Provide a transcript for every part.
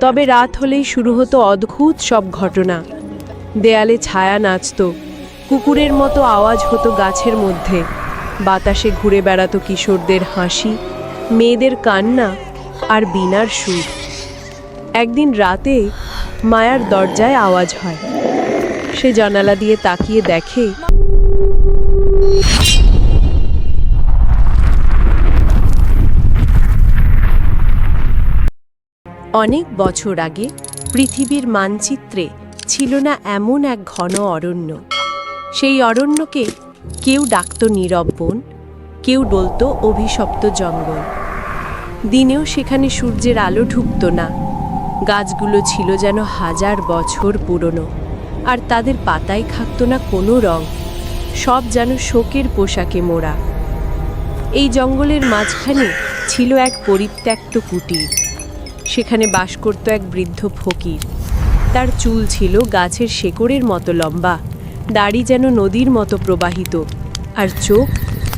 তবে রাত হলেই শুরু হতো অদ্ভুত সব ঘটনা। দেয়ালে ছায়া নাচত, কুকুরের মতো আওয়াজ হতো গাছের মধ্যে। বাতাসে ঘুরে বেড়াতো কিশোরদের হাসি, মেয়েদের কান্না আর বিনার সুর। একদিন রাতে মায়ার দরজায় আওয়াজ হয়। সে জানালা দিয়ে তাকিয়ে দেখে অনেক বছর আগে পৃথিবীর মানচিত্রে ছিল না এমন এক ঘন অরণ্য। সেই অরণ্যকে কেউ ডাকত নীরব বন, কেউ ডলত অভিশপ্ত জঙ্গল। দিনেও সেখানে সূর্যের আলো ঢুকত না। গাছগুলো ছিল যেন হাজার বছর পুরনো, আর তাদের পাতায় থাকত না কোনো রং, সব যেন শোকের পোশাকে মোড়া। এই জঙ্গলের মাঝখানে ছিল এক পরিত্যক্ত কুটির। সেখানে বাস করত এক বৃদ্ধ ফকির। তার চুল ছিল গাছের শেকড়ের মতো লম্বা, দাড়ি যেন নদীর মতো প্রবাহিত, আর চোখ,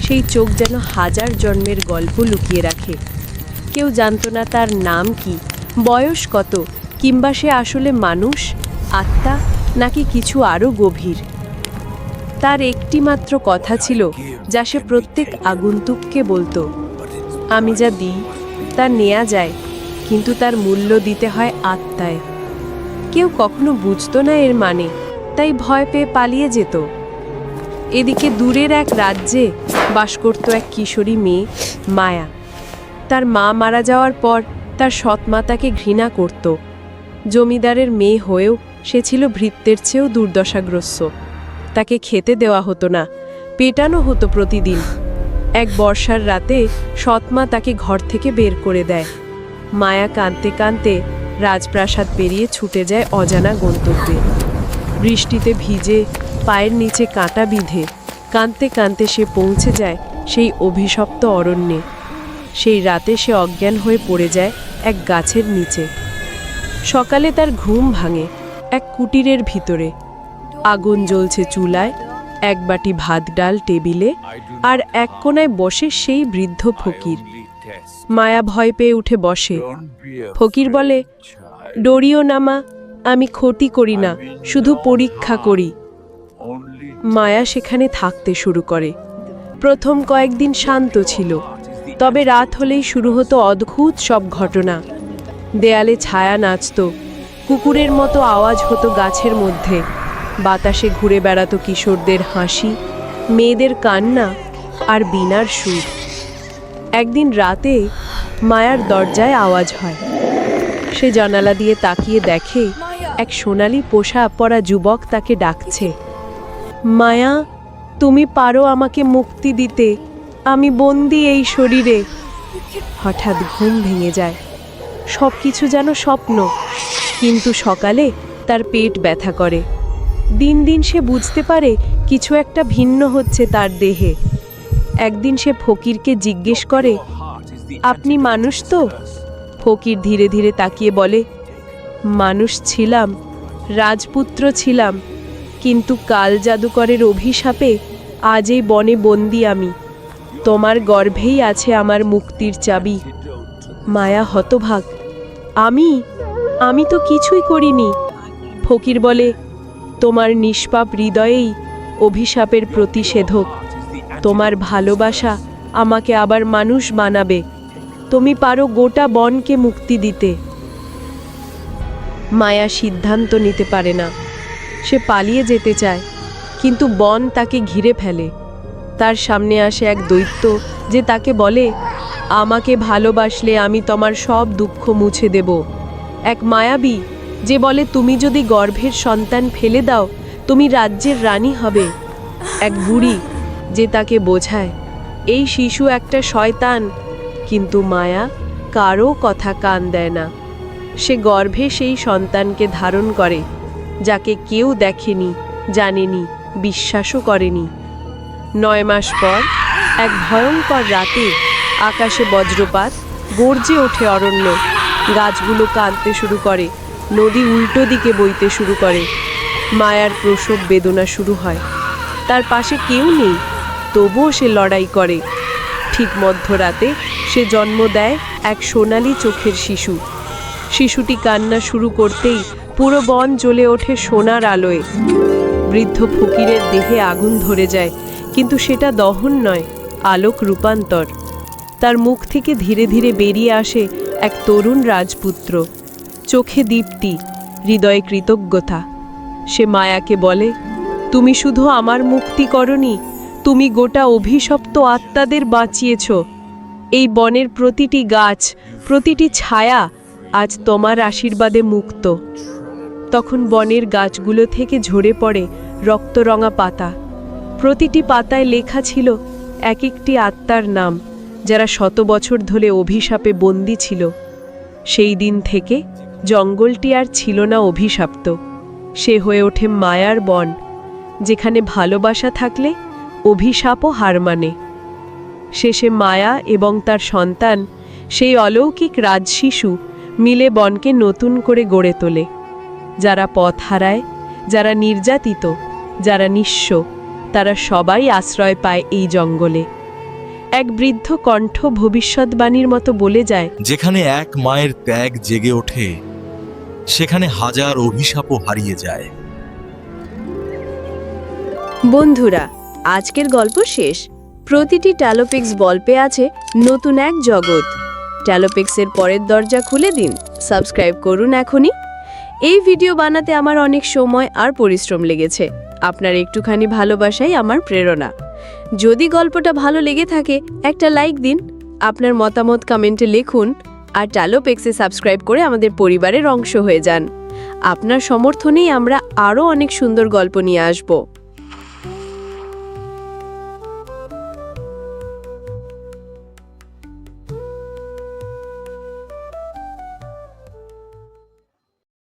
সেই চোখ যেন হাজার জন্মের গল্প লুকিয়ে রাখে। কেউ জানতো না তার নাম কি, বয়স কত, কিংবা সে আসলে মানুষ, আত্মা, নাকি কিছু আরও গভীর। তার একটি মাত্র কথা ছিল, যা সে প্রত্যেক আগন্তুককে বলতো, আমি যা দিই, তা নেয়া যায় কিন্তু তার মূল্য দিতে হয় আত্মায়। কেউ কখনো বুঝতো না এর মানে তাই ভয় পেয়ে পালিয়ে যেত। এদিকে দূরের এক রাজ্যে বাস করত এক কিশোরী মেয়ে, মায়া। তার মা মারা যাওয়ার পর তার সৎমা তাকে ঘৃণা করত। জমিদারের মেয়ে হয়েও সে ছিল ভৃত্যের চেয়েও দুর্দশাগ্রস্ত। তাকে খেতে দেওয়া হতো না, পেটানো হতো প্রতিদিন। এক বর্ষার রাতে সৎমা তাকে ঘর থেকে বের করে দেয়। মায়া কাঁদতে কাঁদতে রাজপ্রাসাদ পেরিয়ে ছুটে যায় অজানা গন্তব্যে। বৃষ্টিতে ভিজে পায়ের নিচে কাঁটা বিঁধে কাঁদতে কাঁদতে সে পৌঁছে যায় সেই অভিশপ্ত অরণ্যে। সেই রাতে সে অজ্ঞান হয়ে পড়ে যায় এক গাছের নিচে। সকালে তার ঘুম ভাঙে এক কুটিরের ভিতরে। আগুন জ্বলছে চুলায়, এক বাটি ভাত ডাল টেবিলে, আর এক কোনায় বসে সেই বৃদ্ধ ফকির। মায়া ভয় পেয়ে উঠে বসে। ফকির বলে, ডরিও নামা আমি ক্ষতি করি না, শুধু পরীক্ষা করি। মায়া সেখানে থাকতে শুরু করে। প্রথম কয়েকদিন শান্ত ছিল, তবে রাত হলেই শুরু হতো অদ্ভুত সব ঘটনা। দেয়ালে ছায়া নাচত, কুকুরের মতো আওয়াজ হতো গাছের মধ্যে। বাতাসে ঘুরে বেড়াতো কিশোরদের হাসি, মেয়েদের কান্না আর বিনার সুর। একদিন রাতে মায়ার দরজায় আওয়াজ হয়। সে জানালা দিয়ে তাকিয়ে দেখে এক সোনালি পোশাক পরা যুবক তাকে ডাকছে। মায়া, তুমি পারো আমাকে মুক্তি দিতে, আমি বন্দি এই শরীরে। হঠাৎ ঘুম ভেঙে যায়। সব কিছু যেন স্বপ্ন, কিন্তু সকালে তার পেট ব্যথা করে। দিন দিন সে বুঝতে পারে কিছু একটা ভিন্ন হচ্ছে তার দেহে। একদিন সে ফকিরকে জিজ্ঞেস করে, আপনি মানুষ তো? ফকির ধীরে ধীরে তাকিয়ে বলে, মানুষ ছিলাম, রাজপুত্র ছিলাম, কিন্তু কাল জাদুকরের অভিশাপে আজ এই বনে বন্দি আমি। তোমার গর্ভেই আছে আমার মুক্তির চাবি। মায়া হতভাগ। আমি? আমি তো কিছুই করিনি। ফকির বলে, তোমার নিষ্পাপ হৃদয়েই অভিশাপের প্রতিষেধক। তোমার ভালোবাসা আমাকে আবার মানুষ বানাবে। তুমি পারো গোটা বনকে মুক্তি দিতে। মায়া সিদ্ধান্ত নিতে পারে না। সে পালিয়ে যেতে চায়, কিন্তু বন তাকে ঘিরে ফেলে। তার সামনে আসে এক দৈত্য যে তাকে বলে, আমাকে ভালোবাসলে আমি তোমার সব দুঃখ মুছে দেব। এক মায়াবী যে বলে, তুমি যদি গর্ভের সন্তান ফেলে দাও, তুমি রাজ্যের রানী হবে। এক বুড়ি যে তাকে বোঝায়, এই শিশু একটা শয়তান, কিন্তু মায়া কারও কথা কান দেয় না। সে গর্ভে সেই সন্তানকে ধারণ করে, যাকে কেউ দেখেনি, জানেনি, বিশ্বাসও করেনি। নয় মাস পর, এক ভয়ঙ্কর রাতে আকাশে বজ্রপাত, গর্জে ওঠে অরণ্য। গাছগুলো কাঁদতে শুরু করে, নদী উল্টো দিকে বইতে শুরু করে। মায়ার প্রসব বেদনা শুরু হয়। তার পাশে কেউ নেই। তবুও সে লড়াই করে। ঠিক মধ্যরাতে সে জন্ম দেয় এক সোনালি চোখের শিশু। শিশুটি কান্না শুরু করতেই পুরো বন জ্বলে ওঠে সোনার আলোয়। বৃদ্ধ ফকিরের দেহে আগুন ধরে যায়, কিন্তু সেটা দহন নয়, আলোক রূপান্তর। তার মুখ থেকে ধীরে ধীরে বেরিয়ে আসে এক তরুণ রাজপুত্র। চোখে দীপ্তি, হৃদয়ে কৃতজ্ঞতা। সে মায়াকে বলে, তুমি শুধু আমার মুক্তি করনি তুমি গোটা অভিশপ্ত আত্মাদের বাঁচিয়েছ। এই বনের প্রতিটি গাছ, প্রতিটি ছায়া আজ তোমার আশীর্বাদে মুক্ত। তখন বনের গাছগুলো থেকে ঝরে পড়ে রক্তরঙা পাতা। প্রতিটি পাতায় লেখা ছিল এক একটি আত্মার নাম, যারা শত বছর ধরে অভিশাপে বন্দী ছিল। সেই দিন থেকে জঙ্গলটি আর ছিল না অভিশাপ্ত। সে হয়ে ওঠে মায়ার বন, যেখানে ভালোবাসা থাকলে অভিশাপও হার মানে। শেষে মায়া এবং তার সন্তান সেই অলৌকিক রাজশিশু মিলে বনকে নতুন করে গড়ে তোলে। যারা পথ হারায় যারা নির্যাতিত যারা নিঃস্ব তারা সবাই আশ্রয় পায় এই জঙ্গলে। এক বৃদ্ধ কণ্ঠ ভবিষ্যৎবাণীর মতো বলে যায় যেখানে এক মায়ের ত্যাগ জেগে ওঠে সেখানে হাজার অভিশাপও হারিয়ে যায়। বন্ধুরা আজকের গল্প শেষ। প্রতিটি ট্যালোপিক্স গল্পে আছে নতুন এক জগৎ। ট্যালোপিক্সের পরের দরজা খুলে দিন। সাবস্ক্রাইব করুন এখনই। এই ভিডিও বানাতে আমার অনেক সময় আর পরিশ্রম লেগেছে। আপনার একটুখানি ভালোবাসাই আমার প্রেরণা। যদি গল্পটা ভালো লেগে থাকে, একটা লাইক দিন, আপনার মতামত কমেন্টে লিখুন, আর ট্যালোপেক্সে সাবস্ক্রাইব করে আমাদের পরিবারের অংশ হয়ে যান। আপনার সমর্থনেই আমরা আরও অনেক সুন্দর গল্প নিয়ে আসব।